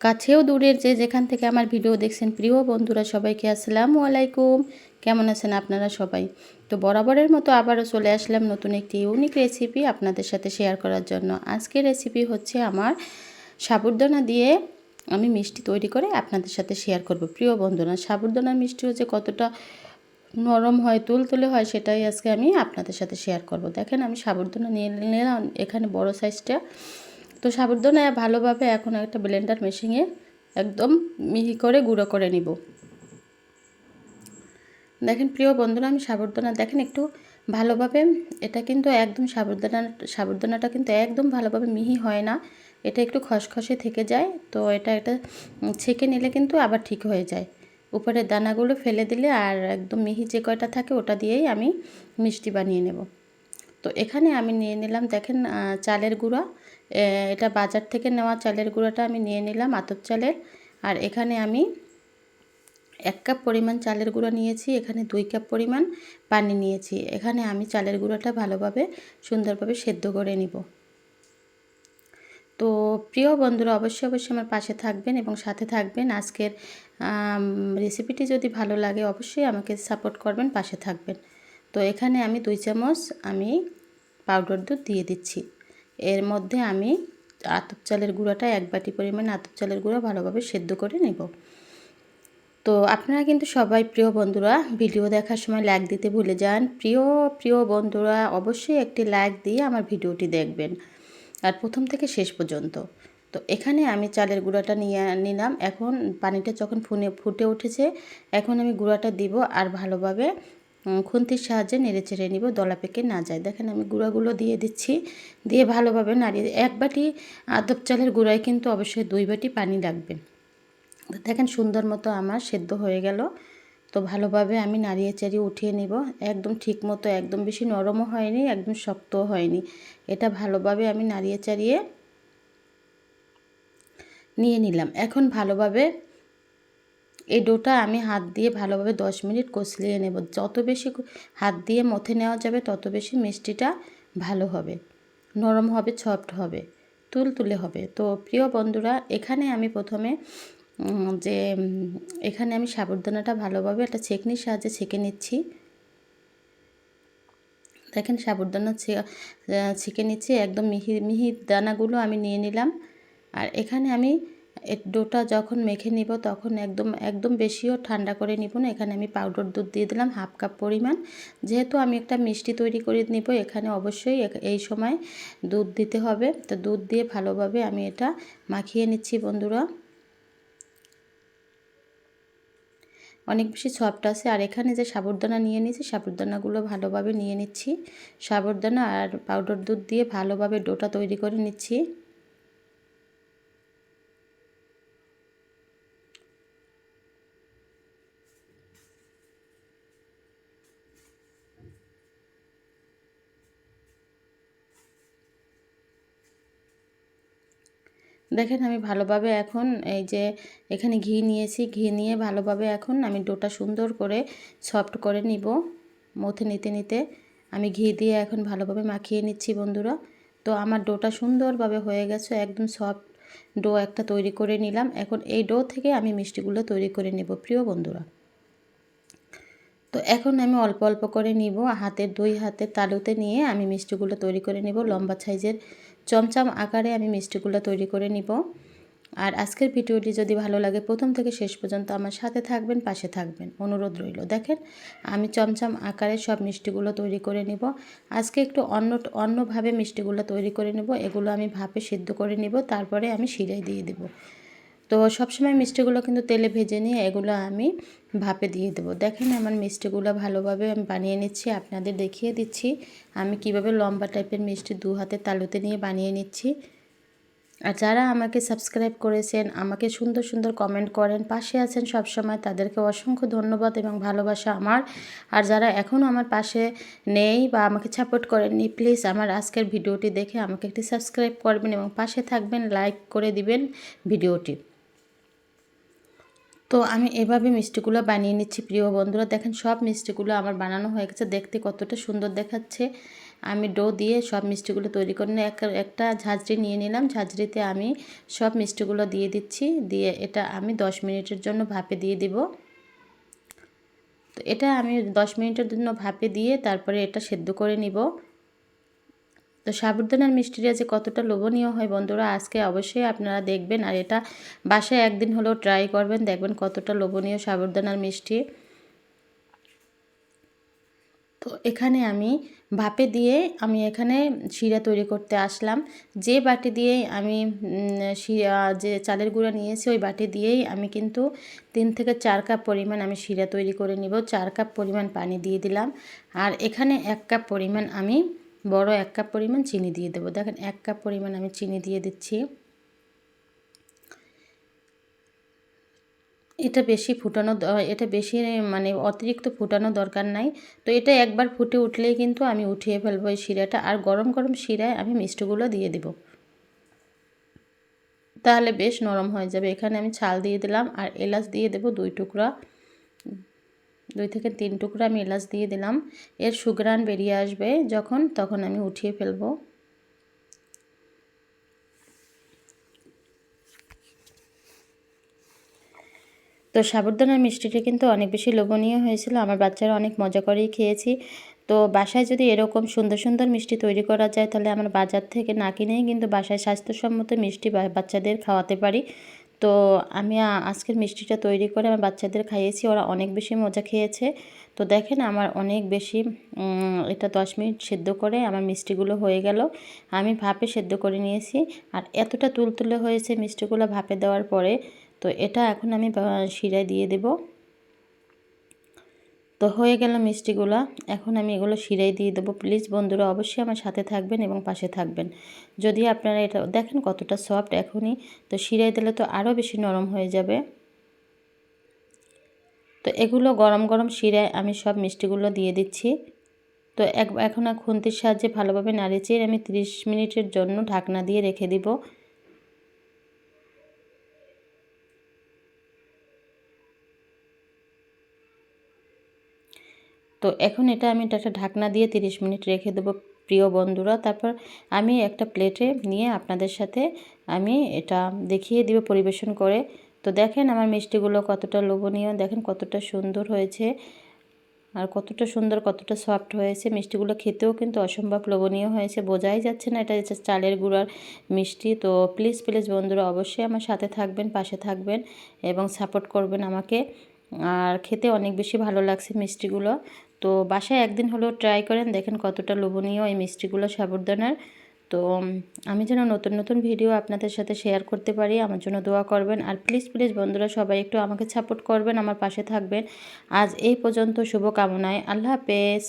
কাছেও দূরের যে যেখান থেকে আমার ভিডিও দেখছেন প্রিয় বন্ধুরা, সবাইকে আসসালামু আলাইকুম। কেমন আছেন আপনারা সবাই? তো বরাবরের মতো আবারও চলে আসলাম নতুন একটি ইউনিক রেসিপি আপনাদের সাথে শেয়ার করার জন্য। আজকের রেসিপি হচ্ছে আমার সাবুরদানা দিয়ে আমি মিষ্টি তৈরি করে আপনাদের সাথে শেয়ার করব। প্রিয় বন্ধুরা, সাবুরদানার মিষ্টি হচ্ছে কতটা নরম হয়, তুলতুলে হয়, সেটাই আজকে আমি আপনাদের সাথে শেয়ার করব। দেখেন আমি সাবুরদানা নিয়ে নিলাম এখানে বড় সাইজটা তো সাবুরদানা ভালোভাবে এখন একটা ব্লেন্ডার মেশিনে একদম মিহি করে গুঁড়ো করে নিব। দেখেন প্রিয় বন্ধুরা, আমি সাবুরদানা দেখেন একটু ভালোভাবে, এটা কিন্তু একদম সাবুরদানা সাবুরদানাটা কিন্তু একদম ভালোভাবে মিহি হয় না। এটা একটু খসখসে থেকে যায়, তো এটা এটা ছেঁকে নিলে কিন্তু আবার ঠিক হয়ে যায়। উপরের দানাগুলো ফেলে দিলে আর একদম মিহি যে কয়টা থাকে ওটা দিয়েই আমি মিষ্টি বানিয়ে নেব। তো এখানে আমি নিয়ে নিলাম, দেখেন চালের গুঁড়া। এটা বাজার থেকে নেওয়া চালের গুঁড়োটা আমি নিয়ে নিলাম আতপ চালের। আর এখানে আমি এক কাপ পরিমাণ চালের গুঁড়ো নিয়েছি, এখানে দুই কাপ পরিমাণ পানি নিয়েছি। এখানে আমি চালের গুঁড়োটা ভালোভাবে সুন্দরভাবে সেদ্ধ করে নিব। তো প্রিয় বন্ধুরা, অবশ্যই অবশ্যই আমার পাশে থাকবেন এবং সাথে থাকবেন। আজকের রেসিপিটি যদি ভালো লাগে, অবশ্যই আমাকে সাপোর্ট করবেন, পাশে থাকবেন। তো এখানে আমি দুই চামচ আমি পাউডার দুধ দিয়ে দিচ্ছি। এর মধ্যে আমি আতপ চালের গুঁড়োটা এক বাটি পরিমাণ আতপ চালের গুঁড়ো ভালোভাবে সেদ্ধ করে নেব। তো আপনারা কিন্তু সবাই প্রিয় বন্ধুরা ভিডিও দেখার সময় লাইক দিতে ভুলে যান। প্রিয় প্রিয় বন্ধুরা অবশ্যই একটি লাইক দিয়ে আমার ভিডিওটি দেখবেন। আর প্রথম থেকে শেষ পর্যন্ত। তো এখানে আমি চালের গুঁড়াটা নিয়ে নিলাম। এখন পানিটা যখন ফুনে, ফুটে উঠেছে, এখন আমি গুঁড়াটা দিব আর ভালোভাবে খুন্তির সাহায্যে নেড়ে চেড়ে নিব, দলা পেকে না যায়। দেখেন আমি গুঁড়াগুলো দিয়ে দিচ্ছি, দিয়ে ভালোভাবে নাড়িয়ে এক বাটি আদব চালের গুঁড়ায় কিন্তু অবশ্যই দুই বাটি পানি লাগবে। দেখেন সুন্দর মতো আমার সেদ্ধ হয়ে গেল। তো ভালোভাবে আমি নাড়িয়ে চাড়িয়ে উঠিয়ে নিব। একদম ঠিক মতো, একদম বেশি নরমও হয়নি, একদম শক্তও হয়নি। এটা ভালোভাবে আমি নাড়িয়ে চাড়িয়ে নিয়ে নিলাম। এখন ভালোভাবে এই ডোটা আমি হাত দিয়ে ভালোভাবে দশ মিনিট কষলিয়ে নেব। যত বেশি হাত দিয়ে মথে নেওয়া যাবে, তত বেশি মিষ্টিটা ভালো হবে। নরম হবে, সফট হবে তুল তুলে হবে। তো প্রিয় বন্ধুরা, এখানে আমি প্রথমে যে, এখানে আমি সাবুরদানাটা ভালোভাবে একটা ছেঁকনির সাহায্যে ছেঁকে নিচ্ছি। দেখেন সাবুরদানা ছেঁকে নিচ্ছি, একদম মিহি মিহি দানাগুলো আমি নিয়ে নিলাম। আর এখানে আমি ডোটা যখন মেখে নিব তখন একদম একদম বেশিও ঠান্ডা করে নিব না। এখানে আমি পাউডার দুধ দিয়ে দিলাম, হাফ কাপ পরিমাণ। যেহেতু আমি একটা মিষ্টি তৈরি করে নিব, এখানে অবশ্যই এই সময় দুধ দিতে হবে। তো দুধ দিয়ে ভালোভাবে আমি এটা মাখিয়ে নিচ্ছি বন্ধুরা। অনেক বেশি সফট আছে। আর এখানে যে সাবুরদানা নিয়ে নিয়েছি, সাবুরদানাগুলো ভালোভাবে নিয়ে নিচ্ছি। সাবুরদানা আর পাউডার দুধ দিয়ে ভালোভাবে ডোটা তৈরি করে নিচ্ছি। দেখেন আমি ভালোভাবে এখন এই যে এখানে ঘি নিয়েছি, ঘি নিয়ে ভালোভাবে এখন আমি ডোটা সুন্দর করে সফট করে নিব, মথে নিতে নিতে। আমি ঘি দিয়ে এখন ভালোভাবে মাখিয়ে নিচ্ছি বন্ধুরা। তো আমার ডোটা সুন্দরভাবে হয়ে গেছে, একদম সফট ডো একটা তৈরি করে নিলাম। এখন এই ডো থেকে আমি মিষ্টিগুলো তৈরি করে নেব, প্রিয় বন্ধুরা। তো এখন আমি অল্প অল্প করে নিব হাতের দুই হাতের তালুতে নিয়ে আমি মিষ্টিগুলো তৈরি করে নেব, লম্বা সাইজের চমচম আকারে আমি মিষ্টিগুলো তৈরি করে নিব। আর আজকের ভিডিওটি যদি ভালো লাগে, প্রথম থেকে শেষ পর্যন্ত আমার সাথে থাকবেন, পাশে থাকবেন। অনুরোধ রইল। দেখেন, আমি চমচম আকারে সব মিষ্টিগুলো তৈরি করে নিব। আজকে একটু অন্য, অন্যভাবে মিষ্টিগুলো তৈরি করে নেব। এগুলো আমি ভাপে সিদ্ধ করে নিব। তারপরে আমি শিরাই দিয়ে দেবো। তো সবসময় মিষ্টিগুলো কিন্তু তেলে ভেজে নিয়ে এগুলো আমি ভাপে দিয়ে দেবো। দেখেন আমার মিষ্টিগুলো ভালোভাবে আমি বানিয়ে নিচ্ছি, আপনাদের দেখিয়ে দিচ্ছি। আমি কীভাবে লম্বা টাইপের মিষ্টি দু হাতে তালুতে নিয়ে বানিয়ে নিচ্ছি। আর যারা আমাকে সাবস্ক্রাইব করেছেন, আমাকে সুন্দর সুন্দর কমেন্ট করেন, পাশে আছেন সব সময় তাদেরকে অসংখ্য ধন্যবাদ এবং ভালোবাসা আমার। আর যারা এখনও আমার পাশে নেই বা আমাকে সাপোর্ট করেননি, প্লিজ আমার আজকের ভিডিওটি দেখে আমাকে একটি সাবস্ক্রাইব করবেন এবং পাশে থাকবেন, লাইক করে দিবেন ভিডিওটি। তো আমি এভাবে মিষ্টিগুলো বানিয়ে নিচ্ছি। প্রিয় বন্ধুরা, দেখেন সব মিষ্টিগুলো আমার বানানো হয়ে গেছে। দেখতে কতটা সুন্দর দেখাচ্ছে। আমি ডো দিয়ে সব মিষ্টিগুলো তৈরি করে নিয়ে এক, একটা ঝাঁঝরি নিয়ে নিলাম। ঝাঁঝরিতে আমি সব মিষ্টিগুলো দিয়ে দিচ্ছি। দিয়ে এটা আমি দশ মিনিটের জন্য ভাপে দিয়ে দিব। তো এটা আমি দশ মিনিটের জন্য ভাপে দিয়ে তারপরে এটা সেদ্ধ করে নিব। তো সাবুদানার মিষ্টিটা যে কতটা লোভনীয় হয় বন্ধুরা, আজকে অবশ্যই আপনারা দেখবেন। আর এটা বাসায় একদিন হলেও ট্রাই করবেন, দেখবেন কতটা লোভনীয় সাবুদানার মিষ্টি। তো এখানে আমি ভাপে দিয়ে আমি এখানে শিরা তৈরি করতে আসলাম। যে বাটি দিয়েই আমি শিরা, যে চালের গুঁড়া নিয়েছি, ওই বাটি দিয়েই আমি কিন্তু তিন থেকে চার কাপ পরিমাণ আমি শিরা তৈরি করে নিব। চার কাপ পরিমাণ পানি দিয়ে দিলাম। আর এখানে এক কাপ পরিমাণ আমি বড় এক কাপ পরিমাণ চিনি দিয়ে দেবো। দেখেন, এক কাপ পরিমাণ আমি চিনি দিয়ে দিচ্ছি। এটা বেশি ফুটানো এটা বেশি মানে অতিরিক্ত ফুটানো দরকার নাই। তো এটা একবার ফুটে উঠলেই কিন্তু আমি উঠিয়ে ফেলব এই শিরাটা। আর গরম গরম শিরায় আমি মিষ্টিগুলো দিয়ে দিব। তাহলে বেশ নরম হয়ে যাবে। এখানে আমি ছাল দিয়ে দিলাম আর এলাচ দিয়ে দেব দুই টুকরা। দুই থেকে তিন টুকরা আমি এলাচ দিয়ে দিলাম। এর সুগ্রান বেরিয়ে আসবে যখন, তখন আমি উঠিয়ে ফেলব। তো সাবুদানার মিষ্টিটা কিন্তু অনেক বেশি লোভনীয় হয়েছিল। আমার বাচ্চারা অনেক মজা করেই খেয়েছি। তো বাসায় যদি এরকম সুন্দর সুন্দর মিষ্টি তৈরি করা যায়, তাহলে আমরা বাজার থেকে না কিনেই কিন্তু বাসায় স্বাস্থ্যসম্মত মিষ্টি বাচ্চাদের খাওয়াতে পারি। তো আমি আজকের মিষ্টিটা তৈরি করে আমার বাচ্চাদের খাইয়েছি, ওরা অনেক বেশি মজা খেয়েছে। তো দেখেন আমার অনেক বেশি এটা দশ মিনিট সেদ্ধ করে আমার মিষ্টিগুলো হয়ে গেল। আমি ভাপে সেদ্ধ করে নিয়েছি আর এতটা তুলতুলে হয়েছে মিষ্টিগুলো ভাপে দেওয়ার পরে। তো এটা এখন আমি শিরায় দিয়ে দেব। তো হয়ে গেল মিষ্টিগুলো। এখন আমি এগুলো শিরাই দিয়ে দেবো। প্লিজ বন্ধুরা অবশ্যই আমার সাথে থাকবেন এবং পাশে থাকবেন। যদি আপনারা এটা, দেখেন কতটা সফট এখনই। তো শিরাই দিলে তো আরও বেশি নরম হয়ে যাবে। তো এগুলো গরম গরম শিরায় আমি সব মিষ্টিগুলো দিয়ে দিচ্ছি। তো এখন খুন্তির সাহায্যে ভালোভাবে নাড়িয়ে আমি 30 মিনিটের জন্য ঢাকনা দিয়ে রেখে দিব। তো এখন এটা আমি একটা ঢাকনা দিয়ে 30 মিনিট রেখে দেবো প্রিয় বন্ধুরা। তারপর আমি একটা প্লেটে নিয়ে আপনাদের সাথে আমি এটা দেখিয়ে দিব পরিবেশন করে। তো দেখেন আমার মিষ্টিগুলো কতটা লোভনীয়, দেখেন কতটা সুন্দর হয়েছে আর কতটা সুন্দর, কতটা সফট হয়েছে। মিষ্টিগুলো খেতেও কিন্তু অসম্ভব লোভনীয় হয়েছে, বোঝাই যাচ্ছে না এটা হচ্ছে চালের গুঁড়ার মিষ্টি। তো প্লিজ প্লিজ বন্ধুরা অবশ্যই আমার সাথে থাকবেন, পাশে থাকবেন এবং সাপোর্ট করবেন আমাকে। আর খেতে অনেক বেশি ভালো লাগছে মিষ্টিগুলো। তো বাসায় একদিন হলেও ট্রাই করেন, দেখেন কতটা লোভনীয় এই মিষ্টিগুলো সাবুরদানার। তো আমি যেন নতুন নতুন ভিডিও আপনাদের সাথে শেয়ার করতে পারি, আমার জন্য দোয়া করবেন। আর প্লিজ প্লিজ বন্ধুরা সবাই একটু আমাকে সাপোর্ট করবেন, আমার পাশে থাকবেন। আজ এই পর্যন্ত শুভকামনায়, আল্লাহ হাফেজ।